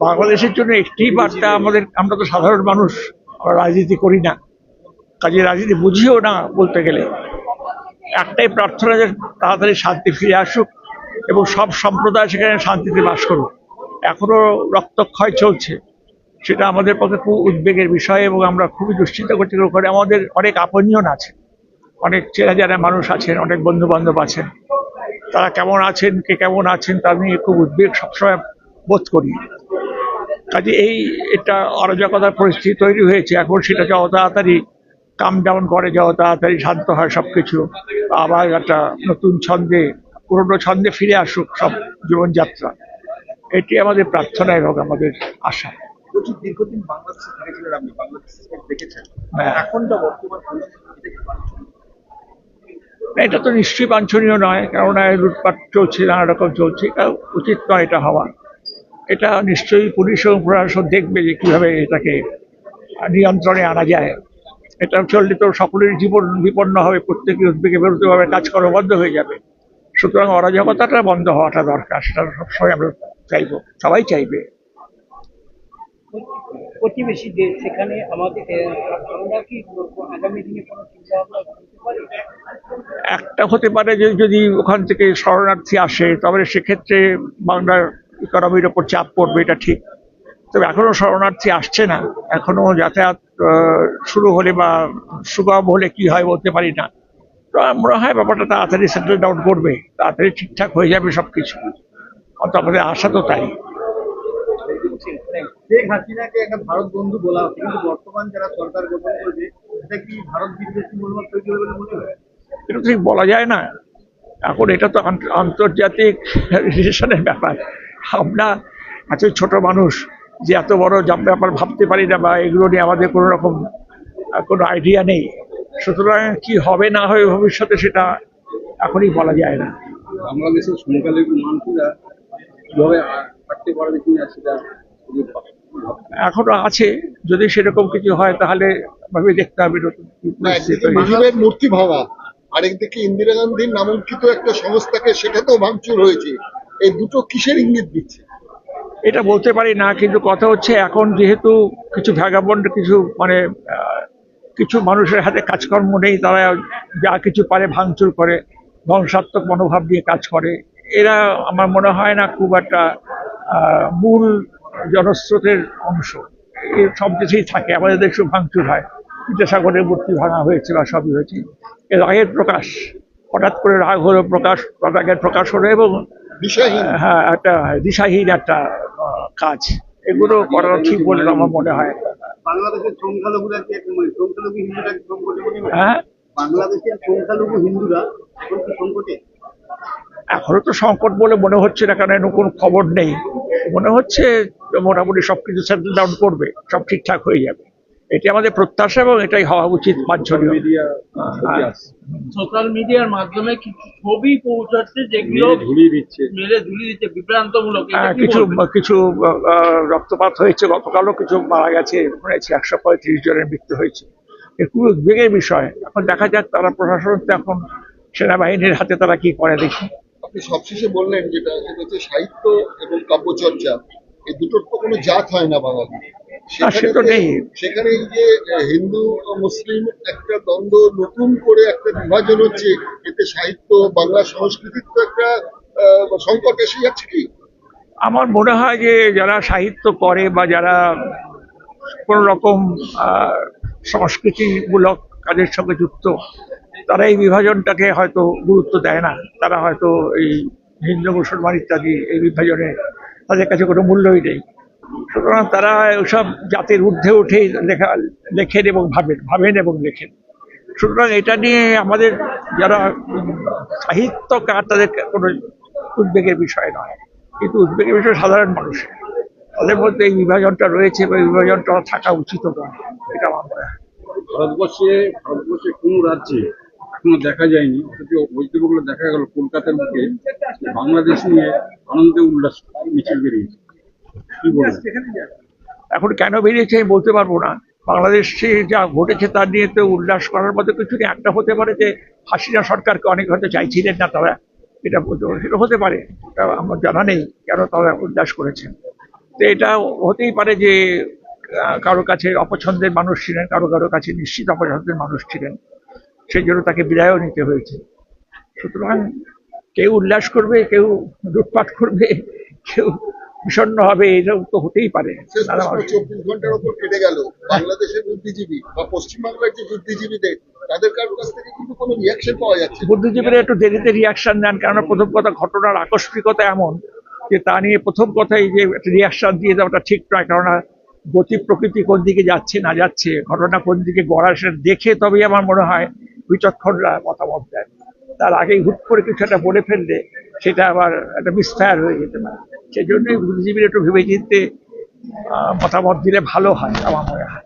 বাংলাদেশের জন্য একটি বার্তা আমাদের আমরা তো সাধারণ মানুষ আমরা রাজনীতি করি না। কাজে রাজনীতি বুঝিও না বলতে গেলে। একটাই প্রার্থনা যে তাড়াতাড়ি শান্তি ফিরে আসুক এবং সব সম্প্রদায় সেখানে শান্তিতে বাস করুক। এখনও রক্তক্ষয় চলছে। সেটা আমাদের পক্ষে খুব উদ্বেগের বিষয় এবং আমরা খুবই দুশ্চিন্তা করছি। ওখানে আমাদের অনেক আপনজন আছে অনেক চেনা জানা মানুষ আছেন অনেক বন্ধু বান্ধব আছেন। তারা কেমন আছেন কে কেমন আছেন তা নিয়ে খুব উদ্বেগ সবসময় বোধ করি। কাজে এই এটা অরাজকতার পরিস্থিতি তৈরি হয়েছে। এখন সেটা যত তাড়াতাড়ি কাম ডাউন করে যত তাড়াতাড়ি শান্ত হয় সবকিছু। আবার একটা নতুন ছন্দে পুরনো ছন্দে ফিরে আসুক সব জীবনযাত্রা। এটি আমাদের প্রার্থনা এবং আমাদের আশা। দীর্ঘদিন বাংলাদেশে থেকেছিলেন আপনি বাংলাদেশ দেখেছেন। হ্যাঁ। এখন যা বর্তমান পরিস্থিতি এটা তো নিশ্চয়ই বাঞ্ছনীয় নয়, কেননা লুটপাট চলছে, নানা রকম চলছে উচিত নয় এটা হওয়া। এটা নিশ্চয়ই পুলিশ এবং প্রশাসন দেখবে যে কীভাবে এটাকে নিয়ন্ত্রণে আনা যায়। এটা চললে তো সকলের জীবন বিপন্ন হবে প্রত্যেকের উদ্বেগে বেরোতে হবে কাজকর্ম বন্ধ হয়ে যাবে। সুতরাং অরাজকতাটা বন্ধ হওয়াটা দরকার, সেটা সবসময় আমরা চাইব, সবাই চাইবে। প্রতিবেশী দেশ সেখানে আমাদের আমরা কি আগামী দিনে কোনো চিন্তা একটা হতে পারে যে যদি ওখান থেকে শরণার্থী আসে, তবে সেক্ষেত্রে বাংলার ইকোনমির ওপর চাপ পড়বে, এটা ঠিক। তবে এখনও শরণার্থী আসছে না। এখনও যাতায়াত শুরু হলে বা সুগম হলে কি হয় বলতে পারি না। তো মনে হয় ব্যাপারটা তাড়াতাড়ি সেটেল ডাউন করবে। তাড়াতাড়ি ঠিকঠাক হয়ে যাবে সবকিছু। অন্তত আমাদের আশা তো তাই। শেখ হাসিনাকে একটা ভারত বন্ধু বলা হচ্ছে। কিন্তু বর্তমান যারা সরকার গঠন করবে এটা কি ভারত বিদ্বেষী মনোভাব তৈরি হবে বলে মনে হয়? এটা ঠিক বলা যায় না। এখন এটা তো আন্ত- আন্তর্জাতিক রিলেশনের ব্যাপার। আমরা এত ছোট মানুষ যে এত বড় যা- ব্যাপার ভাবতে পারি না বা এগুলো নিয়ে আমাদের কোনো রকম কোনো আইডিয়া নেই। সুতরাং কি হবে না হবে ভবিষ্যতে সেটা এখনই বলা যায় না। বাংলাদেশের সংখ্যালঘু মানুষরা কীভাবে থাকতে পারবে কিনা সেটা এখনও আছে যদি সেরকম কিছু হয় তাহলে ভাবে দেখতে হবে মূর্তি ভাঙা আরেকদিকে ইন্দিরা গান্ধীর নামাঙ্কিত একটা সংস্থাকে সেটা তো ভাঙচুর হয়েছে। এই দুটো কিসের ইঙ্গিত দিচ্ছে? এটা বলতে পারি না কিন্তু কথা হচ্ছে এখন যেহেতু কিছু ভ্যাগাবন্ড কিছু মানে কিছু মানুষের হাতে কাজকর্ম নেই তারা যা কিছু পারে ভাঙচুর করে ধ্বংসাত্মক মনোভাব দিয়ে কাজ করে। এরা আমার মনে হয় না খুব একটা আহ, মূল জনস্রোতের অংশ। এর সব কিছুই থাকে। আমাদের দেশেও ভাঙচুর হয়। বিদ্যাসাগরের মূর্তি ভাঙা হয়েছে বা সবই হয়েছে। এ রাগের প্রকাশ হঠাৎ করে রাগ হলো প্রকাশ রাগের প্রকাশ হলো এবং দিশাহীন। হ্যাঁ একটা দিশাহীন একটা কাজ। এগুলো করা ঠিক বলে আমার মনে হয়। বাংলাদেশের সংখ্যালঘুরা কি মানে সংখ্যালঘু হিন্দুরা সংকটে হ্যাঁ? বাংলাদেশের সংখ্যালঘু হিন্দুরা এখন সংকটে? এখনও তো সংকট বলে মনে হচ্ছে না কারণ এর কোনো খবর নেই। মনে হচ্ছে মোটামুটি সবকিছু সেটেল ডাউন করবে সব ঠিকঠাক হয়ে যাবে। এটি আমাদের প্রত্যাশা এবং এটাই হওয়া উচিত বাঞ্ছনীয়। হ্যাঁ। সোশ্যাল মিডিয়ার মাধ্যমে কিছু ছবি পৌঁছাচ্ছে যেগুলো ধুলিয়ে দিচ্ছে। মেরে ধুলিয়ে দিচ্ছে বিভ্রান্তমূলক হ্যাঁ, কিছু কিছু আহ, রক্তপাত হয়েছে গতকালও কিছু মারা গেছে শুনেছি একশো পঁয়ত্রিশ জনের মৃত্যু হয়েছে। এ খুব উদ্বেগের বিষয়। এখন দেখা যাক তারা প্রশাসন তো এখন সেনাবাহিনীর হাতে তারা কি করে দেখি। আপনি সবশেষে বললেন যেটা সেটা হচ্ছে সাহিত্য এবং কাব্যচর্চা। এই দুটোর তো কোনো জাত হয় না বাঙালি। সেখানে যে হিন্দু মুসলিম একটা দ্বন্দ্ব নতুন করে একটা বিভাজন হচ্ছে এতে সাহিত্য বাংলা সংস্কৃতির তো একটা সংকট এসে যাচ্ছে কি? আমার মনে হয় যে যারা সাহিত্য করে বা যারা কোন রকম সংস্কৃতিমূলক কাজের সঙ্গে যুক্ত তারা এই বিভাজনটাকে হয়তো গুরুত্ব দেয় না। তারা হয়তো এই হিন্দু মুসলমান ইত্যাদি এই বিভাজনে তাদের কাছে কোনো মূল্যই নেই। সুতরাং তারা ওসব জাতির ঊর্ধ্বে উঠেই লেখা, লেখেন এবং ভাবেন ভাবেন এবং লেখেন। সুতরাং এটা নিয়ে আমাদের যারা সাহিত্যকার, তাদের কোনো উদ্বেগের বিষয় নয়। কিন্তু উদ্বেগের বিষয় সাধারণ মানুষের তাদের মধ্যে এই বিভাজনটা রয়েছে বা বিভাজনটা থাকা উচিত নয়। এটা আমার মনে হয়। ভারতবর্ষে ভারতবর্ষে কোন রাজ্যে এখনও দেখা যায়নি। অথচ বৈদ্যুগুলো দেখা গেল কলকাতার মুখে বাংলাদেশ নিয়ে আনন্দে উল্লাস মিছিল বেরিয়েছে। কি বলবেন? এখন কেন বেরিয়েছে আমি বলতে পারব না। বাংলাদেশে যা ঘটেছে তার নিয়ে তো উল্লাস করার মতো কিছু নেই। একটা হতে পারে যে হাসিনা সরকারকে অনেক হয়তো চাইছিলেন না তারা। এটা সেটা হতে পারে। আমার জানা নেই কেন তারা উল্লাস করেছেন তো এটা হতেই পারে যে কারও কাছে অপছন্দের মানুষ ছিলেন, কারও কারও কাছে নিশ্চিত অপছন্দের মানুষ ছিলেন। সেই জন্য তাকে বিদায়ও নিতে হয়েছে। সুতরাং কেউ উল্লাস করবে কেউ লুটপাট করবে কেউ বিষণ্ণ হবে এরকম তো হতেই পারে। শেষ নানা প্রশ্ন মানুষ- চব্বিশ ঘণ্টার ওপর কেটে গেল। বাংলাদেশের বুদ্ধিজীবী বা পশ্চিমবাংলার যে বুদ্ধিজীবীদের তাদের কারোর কাছ থেকে কিন্তু কোনো রিয়াকশন পাওয়া যাচ্ছে। বুদ্ধিজীবীরা একটু দেরিতে রিয়াকশন দেন কেননা প্রথম কথা ঘটনার আকস্মিকতা এমন যে তা নিয়ে প্রথম কথাই যে রিয়াকশন দিয়ে দেওয়াটা ঠিক নয় কেননা গতি প্রকৃতি কোন দিকে যাচ্ছে না যাচ্ছে ঘটনা কোন দিকে গড়া সেটা দেখে তবেই আমার মনে হয় বিচক্ষণরা মতামত দেন তার আগেই হুট করে কিছু একটা বলে ফেললে সেটা আবার একটা মিসফায়ার হয়ে যেতে পারে। সেই জন্যই বুদ্ধিজীবীরা একটু ভেবে চিনতে মতামত দিলে ভালো হয় আমার মনে হয়।